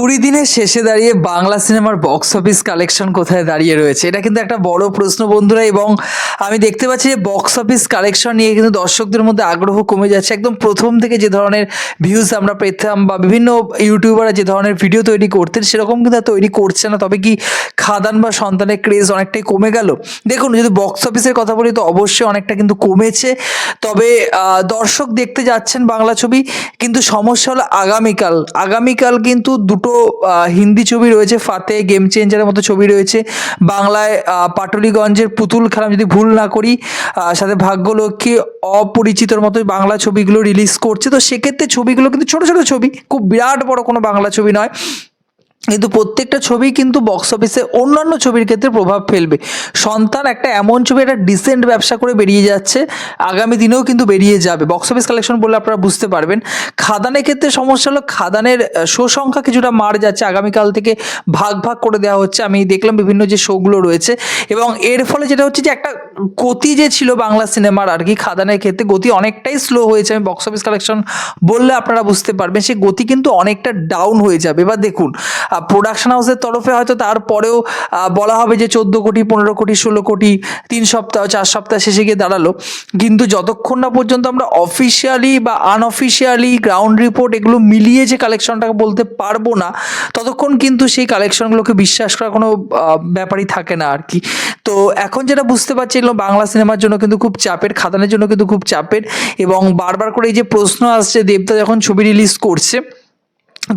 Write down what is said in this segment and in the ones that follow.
কুড়ি দিনের শেষে দাঁড়িয়ে বাংলা সিনেমার বক্স অফিস কালেকশন কোথায় দাঁড়িয়ে রয়েছে? এটা কিন্তু একটা বড় প্রশ্ন বন্ধুরা এবং আমি দেখতে পাচ্ছি যে বক্স অফিস কালেকশন নিয়ে কিন্তু দর্শকদের মধ্যে আগ্রহ কমে যাচ্ছে। একদম প্রথম থেকে যে ধরনের ভিউজ আমরা পেতাম বা বিভিন্ন ইউটিউবাররা যে ধরনের ভিডিও তৈরি করতেন, সেরকম কিন্তু তৈরি করছে না। তবে কি খাদান বা সন্তানের ক্রেজ অনেকটাই কমে গেল? দেখুন, যদি বক্স অফিসের কথা বলি তো অবশ্যই অনেকটা কিন্তু কমেছে। তবে দর্শক দেখতে যাচ্ছেন বাংলা ছবি, কিন্তু সমস্যা হলো আগামীকাল। আগামীকাল কিন্তু দুটো আহ, হিন্দি ছবি রয়েছে ফাতে গেম চেঞ্জারের মতো ছবি রয়েছে। বাংলায় পাটলিগঞ্জের পুতুল খেলাম যদি ভুল না করি সাথে ভাগ্যলক্ষ্মী অপরিচিতর মতো বাংলা ছবিগুলো রিলিজ করছে। তো সেক্ষেত্রে ছবিগুলো কিন্তু ছোট ছোট ছবি খুব বিরাট বড় কোনো বাংলা ছবি নয়। কিন্তু প্রত্যেকটা ছবি কিন্তু বক্স অফিসে অন্যান্য ছবির ক্ষেত্রে প্রভাব ফেলবে। সন্তান একটা এমন ছবি, একটা ডিসেন্ট ব্যবসা করে বেরিয়ে যাচ্ছে, আগামী দিনেও কিন্তু বেরিয়ে যাবে। বক্স অফিস কালেকশন বললে আপনারা বুঝতে পারবেন। খাদানের ক্ষেত্রে সমস্যা হলো খাদানের শো সংখ্যা কিছুটা মার যাচ্ছে। আগামীকাল থেকে ভাগ ভাগ করে দেওয়া হচ্ছে। আমি দেখলাম বিভিন্ন যে শোগুলো রয়েছে এবং এর ফলে যেটা হচ্ছে যে একটা গতি যে ছিল বাংলা সিনেমার আর কি, খাদানের ক্ষেত্রে গতি অনেকটাই স্লো হয়েছে। আমি বক্স অফিস কালেকশন বললে আপনারা বুঝতে পারবেন সেই গতি কিন্তু অনেকটা ডাউন হয়ে যাবে। এবার দেখুন প্রোডাকশন হাউসের তরফে হয়তো তারপরেও বলা হবে যে চোদ্দ কোটি, পনেরো কোটি, ষোলো কোটি, তিন সপ্তাহ, চার সপ্তাহ শেষে গিয়ে দাঁড়াল। কিন্তু যতক্ষণ না পর্যন্ত আমরা অফিসিয়ালি বা আনঅফিসিয়ালি গ্রাউন্ড রিপোর্ট এগুলো মিলিয়ে যে কালেকশনটাকে বলতে পারব না, ততক্ষণ কিন্তু সেই কালেকশনগুলোকে বিশ্বাস করার কোনো ব্যাপারই থাকে না আর কি। তো এখন যেটা বুঝতে পারছি, এগুলো বাংলা সিনেমার জন্য কিন্তু খুব চাপের, খাদানের জন্য কিন্তু খুব চাপের এবং বারবার করে এই যে প্রশ্ন আসছে, দেবদা যখন ছবি রিলিজ করছে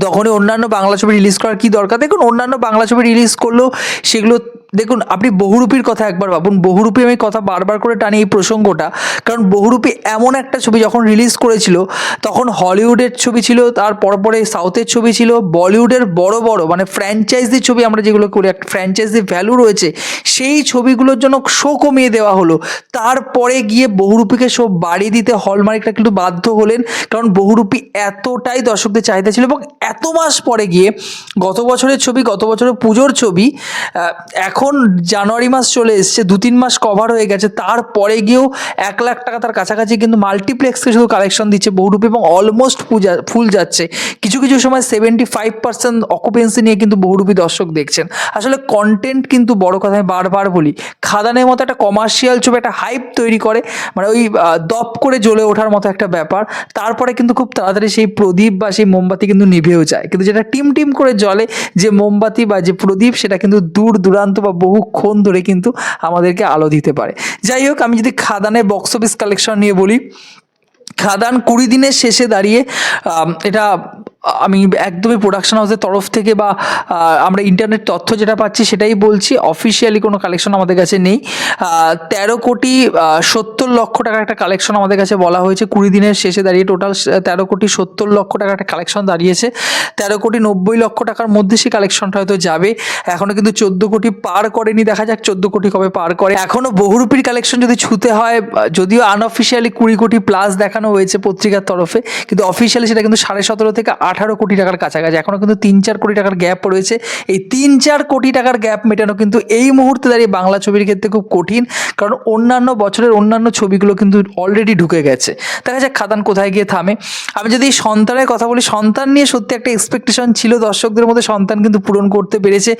তখনই অন্যান্য বাংলা ছবি রিলিজ করার কী দরকার? দেখুন, অন্যান্য বাংলা ছবি রিলিজ করলেও সেগুলো, দেখুন, আপনি বহুরূপীর কথা একবার ভাবুন। বহুরূপী আমি কথা বারবার করে টানি এই প্রসঙ্গটা। কারণ বহুরূপী এমন একটা ছবি যখন রিলিজ করেছিল, তখন হলিউডের ছবি ছিল, তার পরপরে সাউথের ছবি ছিল, বলিউডের বড় বড় মানে ফ্র্যাঞ্চাইজি ছবি আমরা যেগুলো করি, একটা ফ্র্যাঞ্চাইজি ভ্যালু রয়েছে, সেই ছবিগুলোর জন্য শো কমিয়ে দেওয়া হলো। তারপরে গিয়ে বহুরূপীকে শো বাড়িয়ে দিতে হলমার্কটা কিন্তু বাধ্য হলেন, কারণ বহুরূপী এতটাই দর্শকদের চাহিদা ছিল এবং এত মাস পরে গিয়ে গত বছরের ছবি, গত বছরের পুজোর ছবি এখন জানুয়ারি মাস চলে এসছে, দু তিন মাস কভার হয়ে গেছে, তারপরে গিয়েও এক লাখ টাকা তার কাছাকাছি কিন্তু মাল্টিপ্লেক্সকে শুধু কালেকশন দিচ্ছে, বহুরূপী এবং অলমোস্ট পূজা, ফুল যাচ্ছে। কিছু কিছু সময় সেভেন্টি ফাইভ পার্সেন্ট অকুপেন্সি নিয়ে কিন্তু বহুরূপী দর্শক দেখছেন। আসলে কন্টেন্ট কিন্তু বড় কথা আমি বারবার বলি, খাদানের মতো একটা কমার্শিয়াল ছবি, একটা হাইপ তৈরি করে মানে ওই দপ করে জ্বলে ওঠার মতো একটা ব্যাপার। তারপরে কিন্তু খুব তাড়াতাড়ি সেই প্রদীপ বা সেই মোমবাতি কিন্তু নিভেও যায়। কিন্তু যেটা টিম টিম করে জলে যে মোমবাতি বা যে প্রদীপ, সেটা কিন্তু দূর দূরান্ত বা বহুক্ষণ ধরে কিন্তু আমাদেরকে আলো দিতে পারে। যাই হোক, আমি যদি খাদানে বক্স অফিস কালেকশন নিয়ে বলি, খাদান কুড়ি দিনের শেষে দাঁড়িয়ে এটা আমি একদমই প্রোডাকশন হাউসের তরফ থেকে বা আমরা ইন্টারনেট তথ্য যেটা পাচ্ছি সেটাই বলছি। অফিসিয়ালি কোনো কালেকশন আমাদের কাছে নেই। তেরো কোটি সত্তর লক্ষ টাকার একটা কালেকশন আমাদের কাছে বলা হয়েছে। কুড়ি দিনের শেষে দাঁড়িয়ে টোটাল তেরো কোটি, সত্তর লক্ষ টাকার একটা কালেকশন দাঁড়িয়েছে। তেরো কোটি, নব্বই লক্ষ টাকার মধ্যে সেই কালেকশনটা হয়তো যাবে। এখনও কিন্তু চোদ্দ কোটি পার করেনি। দেখা যাক চোদ্দ কোটি কবে পার করে। এখনও বহুরূপীর কালেকশন যদি ছুতে হয় যদিও আনঅফিসিয়ালি কুড়ি কোটি প্লাস দেখানো হয়েছে পত্রিকার তরফে, কিন্তু অফিসিয়ালি সেটা কিন্তু সাড়ে সতেরো থেকে আঠারো কোটি টাকার কাছাকাছি এখনও কিন্তু তিন চার কোটি টাকার গ্যাপ রয়েছে। এই তিন চার কোটি টাকার গ্যাপ মেটানো কিন্তু এই মুহূর্তে দাঁড়িয়ে বাংলা ছবির ক্ষেত্রে খুব কঠিন, কারণ অন্যান্য বছরের অন্যান্য ছবিগুলো কিন্তু অলরেডি ঢুকে গেছে। দেখা যাক খাদান কোথায় গিয়ে থামে। আমি যদি সন্তানের কথা বলি, সন্তান নিয়ে সত্যি একটা এক্সপেকটেশন ছিল দর্শকদের মধ্যে, সন্তান কিন্তু পূরণ করতে পেরেছে।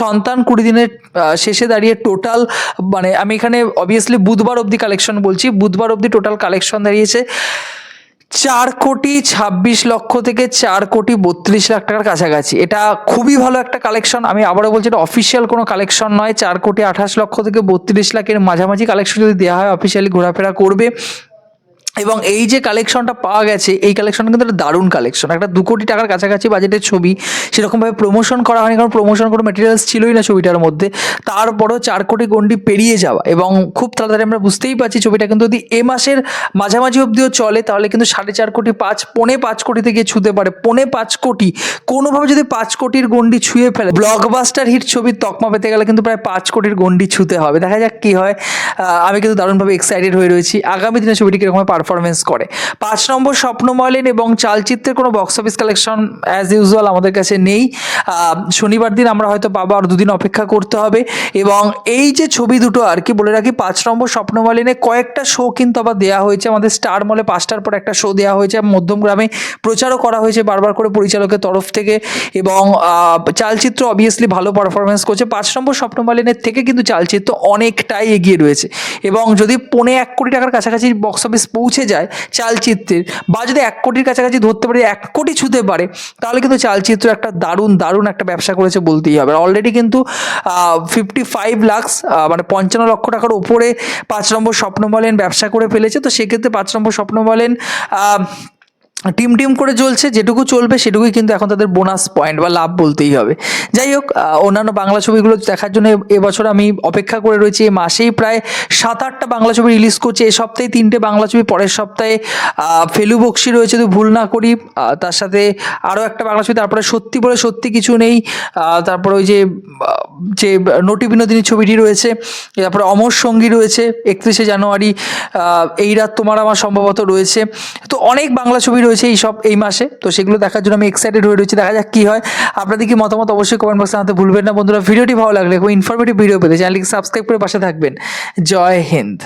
সন্তান কুড়ি দিনের শেষে দাঁড়িয়ে টোটাল মানে আমি এখানে অবভিয়াসলি বুধবার অবধি কালেকশন বলছি, বুধবার অবধি টোটাল কালেকশন দাঁড়িয়েছে। চার কোটি ছাব্বিশ লক্ষ থেকে চার কোটি বত্রিশ লাখ টাকার কাছাকাছি। এটা খুবই ভালো একটা কালেকশন আমি আবারও বলছি, এটা অফিসিয়াল কোনো কালেকশন নয়। চার কোটি আঠাশ লক্ষ থেকে বত্রিশ লাখের মাঝামাঝি কালেকশন যদি দেওয়া হয় অফিসিয়ালি ঘোরাফেরা করবে। এবং এই যে কালেকশনটা পাওয়া গেছে, এই কালেকশনটা কিন্তু একটা দারুণ কালেকশন একটা দু কোটি টাকার কাছাকাছি বাজেটের ছবি। সেরকমভাবে প্রমোশন করা হয়নি, কারণ প্রমোশন কোনো মেটেরিয়ালস ছিলই না ছবিটার মধ্যে। তারপরেও চার কোটি গন্ডি পেরিয়ে যাওয়া এবং খুব তাড়াতাড়ি আমরা বুঝতেই পারছি ছবিটা কিন্তু যদি এ মাসের মাঝামাঝি অবধিও চলে, তাহলে কিন্তু সাড়ে চার কোটি, পাঁচ, পৌনে পাঁচ কোটি থেকে ছুতে পারে। পৌনে পাঁচ কোটি, কোনোভাবে যদি পাঁচ কোটির গন্ডি ছুঁয়ে ফেলে ব্লকবাস্টার হিট ছবির তকমা পেতে গেলে কিন্তু প্রায় পাঁচ কোটির গন্ডি ছুঁতে হবে। দেখা যাক কী হয়। আমি কিন্তু দারুণভাবে এক্সাইটেড হয়ে রয়েছি। আগামী দিনে ছবিটি কীরকম পার পারফরমেন্স করে। পাঁচ নম্বর স্বপ্নময়লেন এবং চালচিত্রের কোনো box office collection as usual আমাদের কাছে নেই। শনিবার দিন আমরা হয়তো পাবো, আর দুদিন অপেক্ষা করতে হবে। এবং এই যে ছবি দুটো আর কি, বলে রাখি, পাঁচ নম্বর স্বপ্নমালিনে কয়েকটা শো কিন্তু আবার দেওয়া হয়েছে। আমাদের স্টার মলে পাঁচটার পর একটা শো দেওয়া হয়েছে। মধ্যমগ্রামে প্রচারও করা হয়েছে বারবার করে পরিচালকের তরফ থেকে। এবং চালচিত্র অবভিয়াসলি ভালো পারফরমেন্স করছে। পাঁচ নম্বর স্বপ্নমালিনের থেকে কিন্তু চালচিত্র অনেকটাই এগিয়ে রয়েছে। এবং যদি পৌনে এক কোটি টাকার কাছাকাছি বক্স অফিস পৌঁছে যায় চালচিত্রের। বা যদি এক কোটির কাছাকাছি ধরতে পারে এক কোটি ছুতে পারে তাহলে কিন্তু চালচিত্র একটা দারুণ দারুণ একটা ব্যবসা করেছে বলতেই হবে। অলরেডি কিন্তু ফিফটি ফাইভ লাক্স মানে পঞ্চান্ন লক্ষ টাকার ওপরে পাঁচ নম্বর স্বপ্ন বলেন ব্যবসা করে ফেলেছে। তো সেক্ষেত্রে পাঁচ নম্বর স্বপ্ন বলেন আহ, টিম টিম করে চলছে, যেটুকু চলবে সেটুকুই কিন্তু এখন তাদের বোনাস পয়েন্ট বা লাভ বলতেই হবে। যাই হোক অন্যান্য বাংলা ছবিগুলো দেখার জন্য এবছর আমি অপেক্ষা করে রয়েছি, এই মাসেই প্রায় সাত আটটা বাংলা ছবি রিলিজ করছে। এই সপ্তাহে তিনটে বাংলা ছবি, পরের সপ্তাহে ফেলু বক্সি রয়েছে যদি ভুল না করি। তার সাথে আরও একটা বাংলা ছবি, তারপরে সত্যি বলে সত্যি কিছু নেই। তারপরে ওই যে যে নটি বিনোদিনী ছবিটি রয়েছে, তারপরে অমর সঙ্গী রয়েছে, একত্রিশে জানুয়ারি। এই রাত তোমার আমার সম্ভবত রয়েছে। তো অনেক বাংলা ছবি রয়েছে। এই সব, এই মাসে। তো সেগুলো দেখার জন্য আমি এক্সাইটেড হয়ে রয়েছি। দেখা যাক কী হয়। আপনাদের কি মতামত অবশ্যই কমেন্ট বক্সে আনতে ভুলবেন না বন্ধুরা। ভিডিওটি ভালো লাগলে খুব ইনফরমেটিভ ভিডিও পেতে চ্যানেলটিকে সাবস্ক্রাইব করে পাশে থাকবেন। জয় হিন্দ।